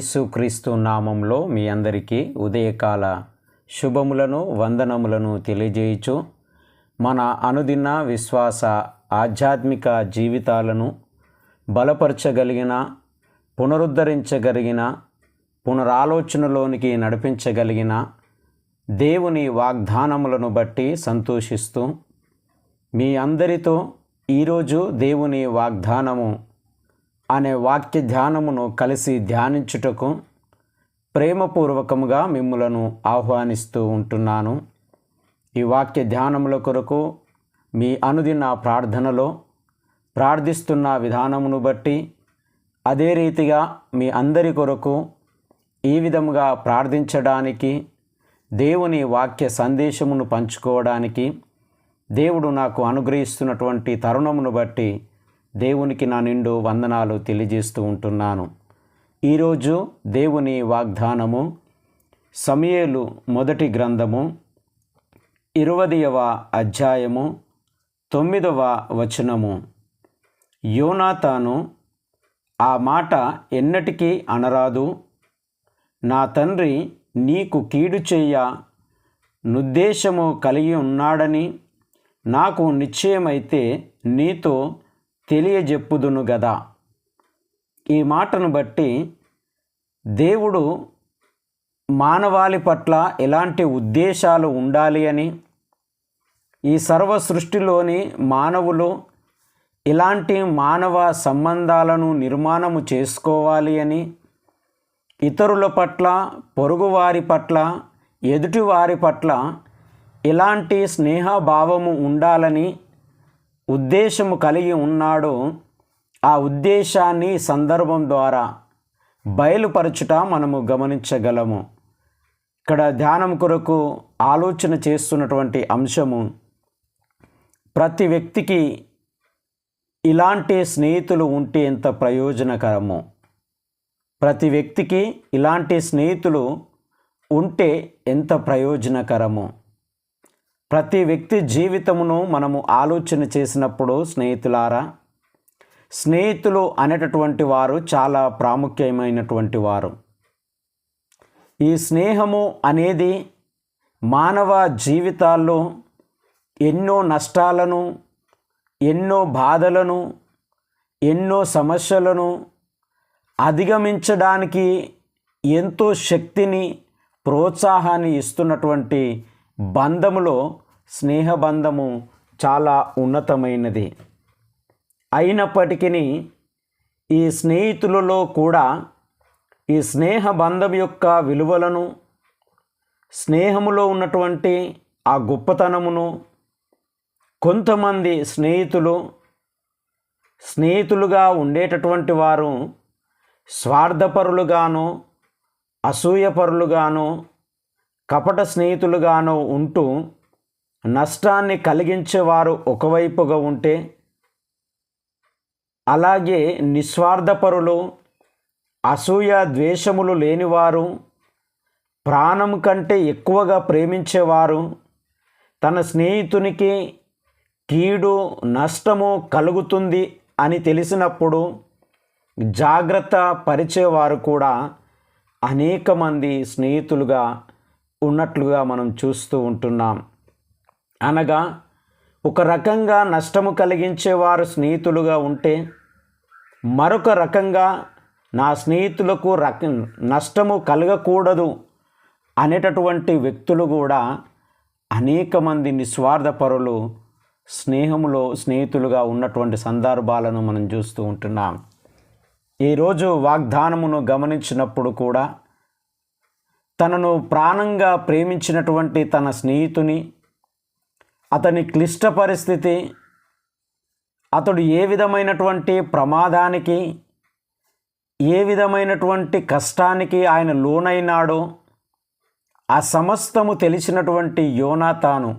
యేసుక్రీస్తు నామంలో మీ అందరికీ ఉదయకాల శుభములను వందనములను తెలియజేయచు మన అనుదిన విశ్వాస ఆధ్యాత్మిక జీవితాలను బలపరచగలిగిన పునరుద్ధరించగలిగిన పునరాలోచనలోనికి నడిపించగలిగిన దేవుని వాగ్దానములను బట్టి సంతోషిస్తూ మీ అందరితో ఈరోజు దేవుని వాగ్దానము అనే వాక్య ధ్యానమును కలిసి ధ్యానించుటకు ప్రేమపూర్వకముగా మిమ్ములను ఆహ్వానిస్తూ ఉంటున్నాను. ఈ వాక్య ధ్యానముల కొరకు మీ అనుదిన ప్రార్థనలో ప్రార్థిస్తున్న విధానమును బట్టి అదే రీతిగా మీ అందరి కొరకు ఈ విధముగా ప్రార్థించడానికి దేవుని వాక్య సందేశమును పంచుకోవడానికి దేవుడు నాకు అనుగ్రహిస్తున్నటువంటి తరుణమును బట్టి దేవునికి నా నిండు వందనాలు తెలియజేస్తూ ఉంటున్నాను. ఈరోజు దేవుని వాగ్దానము సమయేలు మొదటి గ్రంథము ఇరవదవ అధ్యాయము తొమ్మిదవ వచనము. యోనాతాను ఆ మాట ఎన్నటికీ అనరాదు. నా తండ్రి నీకు కీడు చేయ నుద్దేశము కలిగి ఉన్నాడని నాకు నిశ్చయమైతే నీతో తెలియజెప్పుదును గదా. ఈ మాటను బట్టి దేవుడు మానవాళి పట్ల ఎలాంటి ఉద్దేశాలు ఉండాలి అని ఈ సర్వ సృష్టిలోని మానవులు ఇలాంటి మానవ సంబంధాలను నిర్మాణము చేసుకోవాలి అని ఇతరుల పట్ల పొరుగువారి పట్ల ఎదుటివారి పట్ల ఇలాంటి స్నేహభావము ఉండాలని ఉద్దేశము కలిగి ఉన్నాడో ఆ ఉద్దేశాన్ని సందర్భం ద్వారా బయలుపరచుట మనము గమనించగలము. ఇక్కడ ధ్యానం కొరకు ఆలోచన చేస్తున్నటువంటి అంశము ప్రతి వ్యక్తికి ఇలాంటి స్నేహితులు ఉంటే ఎంత ప్రయోజనకరము? ప్రతి వ్యక్తికి ఇలాంటి స్నేహితులు ఉంటే ఎంత ప్రయోజనకరము? ప్రతి వ్యక్తి జీవితమును మనము ఆలోచన చేసినప్పుడు స్నేహితులారా స్నేహితులు అనేటటువంటి వారు చాలా ప్రాముఖ్యమైనటువంటి వారు. ఈ స్నేహము అనేది మానవ జీవితాల్లో ఎన్నో నష్టాలను ఎన్నో బాధలను ఎన్నో సమస్యలను అధిగమించడానికి ఎంతో శక్తిని ప్రోత్సాహాన్ని ఇస్తున్నటువంటి బంధములో స్నేహబంధము చాలా ఉన్నతమైనది. అయినప్పటికీ ఈ స్నేహితులలో కూడా ఈ స్నేహ బంధం యొక్క విలువలను స్నేహములో ఉన్నటువంటి ఆ గొప్పతనమును కొంతమంది స్నేహితులు స్నేహితులుగా ఉండేటటువంటి వారు స్వార్థపరులుగాను అసూయపరులుగాను కపట స్నేహితులుగాను ఉంటూ నష్టాన్ని కలిగించేవారు ఒకవైపుగా ఉంటే అలాగే నిస్వార్థపరులు అసూయ ద్వేషములు లేనివారు ప్రాణం కంటే ఎక్కువగా ప్రేమించేవారు తన స్నేహితునికి కీడు నష్టము కలుగుతుంది అని తెలిసినప్పుడు జాగ్రత్త పరిచేవారు కూడా అనేక మంది స్నేహితులుగా ఉన్నట్లుగా మనం చూస్తూ ఉంటున్నాం. అనగా ఒక రకంగా నష్టము కలిగించేవారు స్నేహితులుగా ఉంటే మరొక రకంగా నా స్నేహితులకు రక నష్టము కలగకూడదు అనేటటువంటి వ్యక్తులు కూడా అనేక మంది నిస్వార్థపరులు స్నేహములో స్నేహితులుగా ఉన్నటువంటి సందర్భాలను మనం చూస్తూ ఉంటున్నాం. ఈరోజు వాగ్దానమును గమనించినప్పుడు కూడా తనను ప్రాణంగా ప్రేమించినటువంటి తన స్నేహితుని అతని క్లిష్ట పరిస్థితి అతడు ఏ విధమైనటువంటి ప్రమాదానికి ఏ విధమైనటువంటి కష్టానికి ఆయన లోనైనాడో ఆ సమస్తము తెలిసినటువంటి యోనా తాను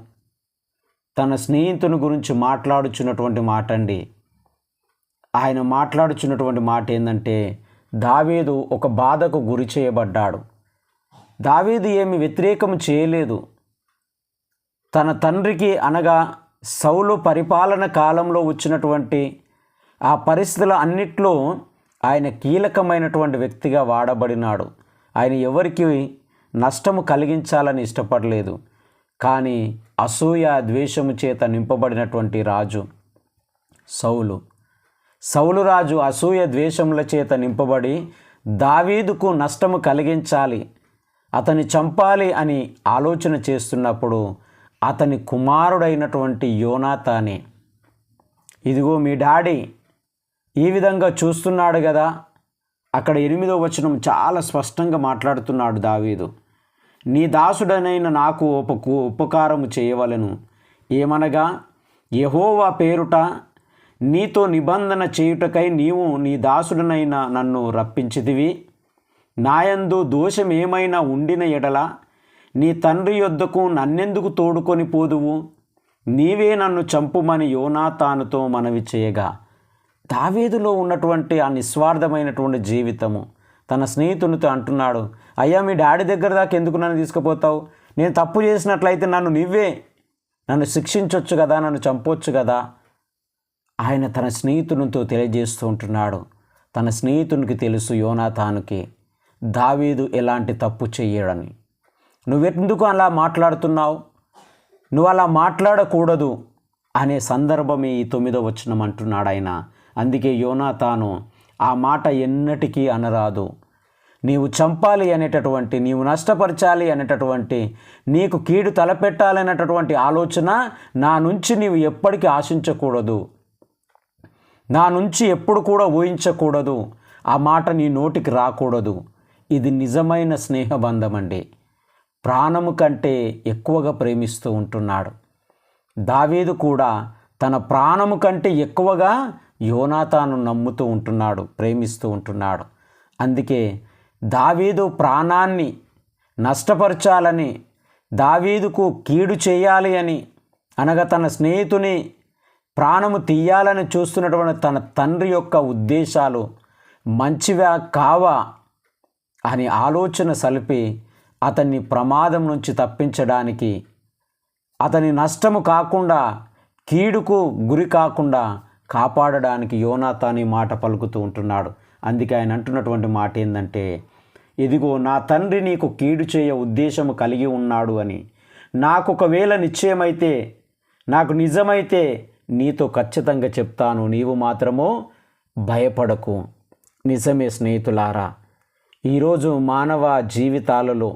తన స్నేహితుని గురించి మాట్లాడుచున్నటువంటి మాట అండి ఆయన మాట్లాడుచున్నటువంటి మాట ఏంటంటే దావీదు ఒక బాధకు గురి చేయబడ్డాడు. దావీదు ఏమి వ్యతిరేకం చేయలేదు. తన తండ్రికి అనగా సౌలు పరిపాలన కాలంలో వచ్చినటువంటి ఆ పరిస్థితుల అన్నిట్లో ఆయన కీలకమైనటువంటి వ్యక్తిగా వాడబడినాడు. ఆయన ఎవరికి నష్టము కలిగించాలని ఇష్టపడలేదు. కానీ అసూయ ద్వేషము చేత నింపబడినటువంటి రాజు సౌలు. సౌలు రాజు అసూయ ద్వేషముల చేత నింపబడి దావీదుకు నష్టము కలిగించాలి. అతని చంపాలి అని ఆలోచన చేస్తున్నప్పుడు అతని కుమారుడైనటువంటి యోనాతానే ఇదిగో మీ డాడీ ఈ విధంగా చూస్తున్నాడు కదా అక్కడ ఎనిమిదో వచనం చాలా స్పష్టంగా మాట్లాడుతున్నాడు దావీదు. నీ దాసుడనైన నాకు ఉపకు ఉపకారము చేయవలను. ఏమనగా యహోవా పేరుట నీతో నిబంధన చేయుటకై నీవు నీ దాసుడనైన నన్ను రప్పించితివి. నాయందు దోషం ఏమైనా ఉండిన ఎడల నీ తండ్రి యొద్దకు నన్నెందుకు తోడుకొని పోదువు? నీవే నన్ను చంపుమని యోనాతానుతో మనవి చేయగా. దావేదులో ఉన్నటువంటి ఆ నిస్వార్థమైనటువంటి జీవితము. తన స్నేహితునితో అంటున్నాడు అయ్యా మీ డాడీ దగ్గర దాకా ఎందుకు నన్ను తీసుకుపోతావు? నేను తప్పు చేసినట్లయితే నన్ను నువ్వే నన్ను శిక్షించవచ్చు కదా నన్ను చంపొచ్చు కదా? ఆయన తన స్నేహితునితో తెలియజేస్తూ ఉంటున్నాడు. తన స్నేహితునికి తెలుసు యోనాతానుకి దావీదు ఎలాంటి తప్పు చెయ్యడని. నువ్వెందుకు అలా మాట్లాడుతున్నావు? నువ్వు అలా మాట్లాడకూడదు అనే సందర్భమే ఈ తొమ్మిదో వచనం అంటున్నాడు ఆయన. అందుకే యోనాతాను ఆ మాట ఎన్నటికీ అనరాదు. నీవు చంపాలి అనేటటువంటి నీవు నష్టపరచాలి అనేటటువంటి నీకు కీడు తలపెట్టాలనేటటువంటి ఆలోచన నా నుంచి నీవు ఎప్పటికీ ఆశించకూడదు. నా నుంచి ఎప్పుడు కూడా ఊహించకూడదు. ఆ మాట నీ నోటికి రాకూడదు. ఇది నిజమైన స్నేహబంధం అండి ప్రాణము కంటే ఎక్కువగా ప్రేమిస్తూ ఉంటున్నాడు. దావీదు కూడా తన ప్రాణము కంటే ఎక్కువగా యోనాతాను నమ్ముతూ ఉంటున్నాడు ప్రేమిస్తూ ఉంటున్నాడు. అందుకే దావీదు ప్రాణాన్ని నష్టపరచాలని దావీదుకు కీడు చేయాలి అని అనగా తన స్నేహితుని ప్రాణము తీయాలని చూస్తున్నటువంటి తన తండ్రి యొక్క ఉద్దేశాలు మంచివా కావా అని ఆలోచన సలిపి అతన్ని ప్రమాదం నుంచి తప్పించడానికి అతని నష్టము కాకుండా కీడుకు గురి కాకుండా కాపాడడానికి యోనాతాని మాట పలుకుతూ ఉంటున్నాడు. అందుకే ఆయన అంటున్నటువంటి మాట ఏంటంటే ఇదిగో నా తండ్రి నీకు కీడు చేయ ఉద్దేశము కలిగి ఉన్నాడు అని. నాకు ఒకవేళ నిశ్చయమైతే నాకు నిజమైతే నీతో ఖచ్చితంగా చెప్తాను. నీవు మాత్రము భయపడకు. నిజమే స్నేహితులారా ఈరోజు మానవ జీవితాలలో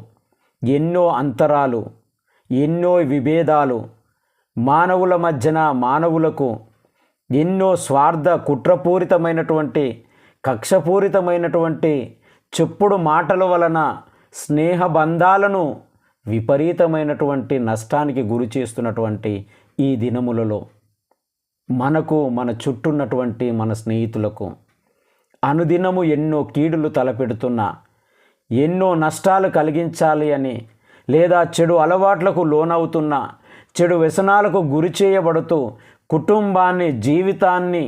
ఎన్నో అంతరాలు ఎన్నో విభేదాలు మానవుల మధ్యన మానవులకు ఎన్నో స్వార్థ కుట్రపూరితమైనటువంటి కక్షపూరితమైనటువంటి చెప్పుడు మాటల వలన స్నేహబంధాలను విపరీతమైనటువంటి నష్టానికి గురి చేస్తున్నటువంటి ఈ దినములలో మనకు మన చుట్టూన్నటువంటి మన స్నేహితులకు అనుదినము ఎన్నో కీడులు తలపెడుతున్న ఎన్నో నష్టాలు కలిగించాలి అని లేదా చెడు అలవాట్లకు లోనవుతున్న చెడు వ్యసనాలకు గురి చేయబడుతూ కుటుంబాన్ని జీవితాన్ని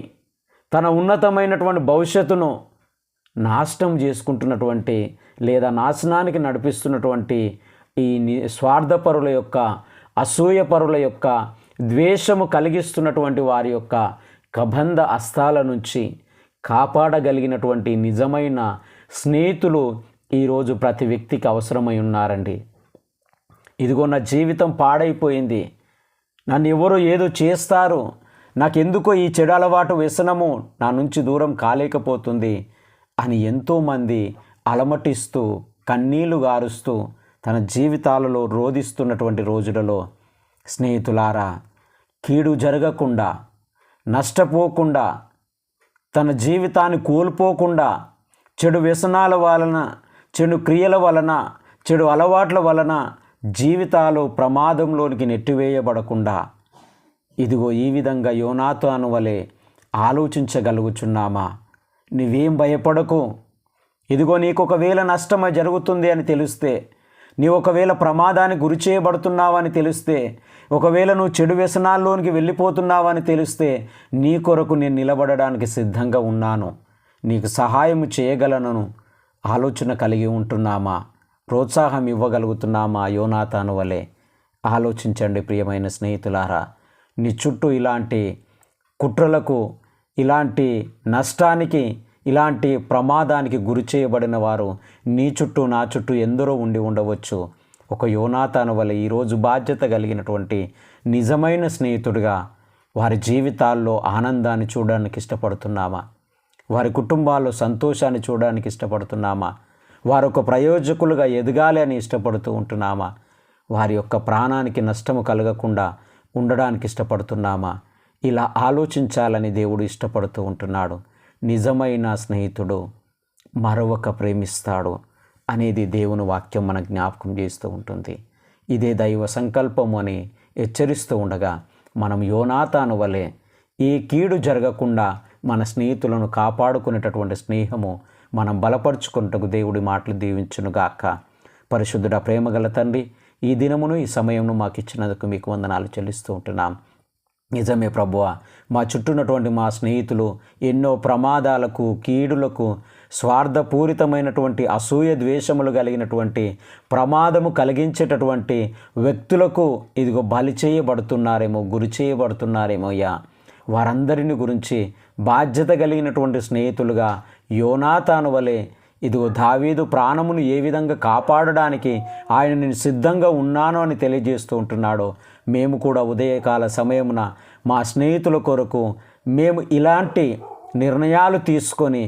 తన ఉన్నతమైనటువంటి భవిష్యత్తును నాశనం చేసుకుంటున్నటువంటి లేదా నాశనానికి నడిపిస్తున్నటువంటి ఈ ని- స్వార్థపరుల యొక్క అసూయపరుల యొక్క ద్వేషము కలిగిస్తున్నటువంటి వారి యొక్క కబంధ అస్తాల నుంచి కాపాడగలిగినటువంటి నిజమైన స్నేహితులు ఈరోజు ప్రతి వ్యక్తికి అవసరమై ఉన్నారండి. ఇదిగో నా జీవితం పాడైపోయింది. నన్ను ఎవరు ఏదో చేస్తారు. నాకెందుకో ఈ చెడు అలవాటు వ్యసనము నా నుంచి దూరం కాలేకపోతుంది అని ఎంతోమంది అలమటిస్తూ కన్నీళ్ళు గారుస్తూ తన జీవితాలలో రోధిస్తున్నటువంటి రోజులలో స్నేహితులారా కీడు జరగకుండా నష్టపోకుండా తన జీవితాన్ని కోల్పోకుండా చెడు వ్యసనాల వలన చెడు క్రియల వలన చెడు అలవాట్ల వలన జీవితాలు ప్రమాదంలోనికి నెట్టివేయబడకుండా ఇదిగో ఈ విధంగా యోనాతాను వలె ఆలోచించగలుగుచున్నామా? నువ్వేం భయపడకు. ఇదిగో నీకు ఒకవేళ నష్టం జరుగుతుంది అని తెలిస్తే నీ ఒకవేళ ప్రమాదానికి గురి చేయబడుతున్నావని తెలిస్తే ఒకవేళ నువ్వు చెడు వ్యసనాల్లోనికి వెళ్ళిపోతున్నావని తెలిస్తే నీ కొరకు నేను నిలబడడానికి సిద్ధంగా ఉన్నాను. నీకు సహాయం చేయగలను ఆలోచన కలిగి ఉంటున్నామా? ప్రోత్సాహం ఇవ్వగలుగుతున్నామా యోనాతాను వలె? ఆలోచించండి ప్రియమైన స్నేహితులారా నీ చుట్టూ ఇలాంటి కుట్రలకు ఇలాంటి నష్టానికి ఇలాంటి ప్రమాదానికి గురి చేయబడిన వారు నీ చుట్టూ నా చుట్టూ ఎందరో ఉండి ఉండవచ్చు. ఒక యోనాతాను వల్ల ఈరోజు బాధ్యత కలిగినటువంటి నిజమైన స్నేహితుడిగా వారి జీవితాల్లో ఆనందాన్ని చూడడానికి ఇష్టపడుతున్నామా? వారి కుటుంబాల్లో సంతోషాన్ని చూడడానికి ఇష్టపడుతున్నామా? వారు ఒక ప్రయోజకులుగా ఎదగాలి అని ఇష్టపడుతూ ఉంటున్నామా? వారి యొక్క ప్రాణానికి నష్టము కలగకుండా ఉండడానికి ఇష్టపడుతున్నామా? ఇలా ఆలోచించాలని దేవుడు ఇష్టపడుతూ ఉంటున్నాడు. నిజమైన స్నేహితుడు మరొక ప్రేమిస్తాడు. అనేది దేవుని వాక్యం మన జ్ఞాపకం చేస్తూ ఉంటుంది. ఇదే దైవ సంకల్పము అని హెచ్చరిస్తూ ఉండగా మనం యోనాతాను వలె ఈ కీడు జరగకుండా మన స్నేహితులను కాపాడుకునేటటువంటి స్నేహము మనం బలపరుచుకుంటకు దేవుడి మాటలు దీవించునుగాక పరిశుద్ధుడ ప్రేమగల తండ్రి ఈ దినమును ఈ సమయమును మాకు ఇచ్చినందుకు మీకు వందనాలు చెల్లిస్తూ ఉంటున్నాం. నిజమే ప్రభువ. మా చుట్టూన్నటువంటి మా స్నేహితులు ఎన్నో ప్రమాదాలకు కీడులకు స్వార్థపూరితమైనటువంటి అసూయ ద్వేషములు కలిగినటువంటి ప్రమాదము కలిగించేటటువంటి వ్యక్తులకు ఇదిగో బలి చేయబడుతున్నారేమో గురి చేయబడుతున్నారేమో అయ్యా. వారందరిని గురించి బాధ్యత కలిగినటువంటి స్నేహితులుగా యోనాతాను వలె ఇదిగో దావీదు ప్రాణమును ఏ విధంగా కాపాడడానికి ఆయన నేను సిద్ధంగా ఉన్నాను అని తెలియజేస్తూ ఉంటున్నాడో మేము కూడా ఉదయకాల సమయమున మా స్నేహితుల కొరకు మేము ఇలాంటి నిర్ణయాలు తీసుకొని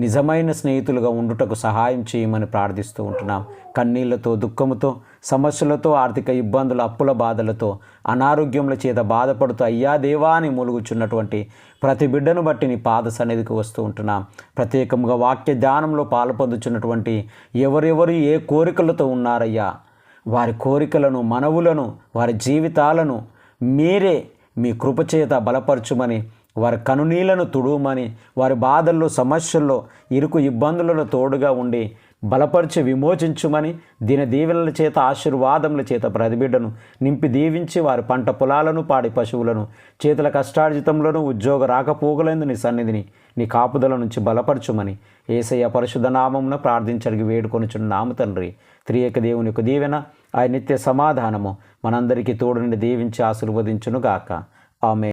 నిజమైన స్నేహితులుగా ఉండుటకు సహాయం చేయమని ప్రార్థిస్తూ ఉంటున్నాం. కన్నీళ్ళతో దుఃఖముతో సమస్యలతో ఆర్థిక ఇబ్బందులు అప్పుల బాధలతో అనారోగ్యముల చేత బాధపడుతూ అయ్యా దేవా అని మూలుగుచున్నటువంటి ప్రతి బిడ్డను బట్టి నీ పాద సన్నిధికి వస్తూ ఉంటున్నాం. ప్రత్యేకంగా వాక్య ధ్యానంలో పాల్పొందుచున్నటువంటి ఎవరెవరు ఏ కోరికలతో ఉన్నారయ్యా? వారి కోరికలను మనవులను వారి జీవితాలను మీరే మీ కృపచేత బలపరచుమని వారి కనునీళ్ళను తుడుమని వారి బాధల్లో సమస్యల్లో ఇరుకు ఇబ్బందులలో తోడుగా ఉండి బలపరిచి విమోచించుమని దీని దీవెనల చేత ఆశీర్వాదముల చేత ప్రతిబిడ్డను నింపి దీవించి వారి పంట పొలాలను పాడి పశువులను చేతుల కష్టార్జితంలోనూ ఉద్యోగ రాకపోకలందు నీ సన్నిధిని నీ కాపుదల నుంచి బలపరచుమని ఏసయ్య పరిశుద్ధ నామమున ప్రార్థించడికి వేడుకొనుచున్న నామ తండ్రి త్రియక దేవుని యొక్క దీవెన ఆయన నిత్య సమాధానము మనందరికీ తోడుని దీవించి ఆశీర్వదించును గాక ఆమె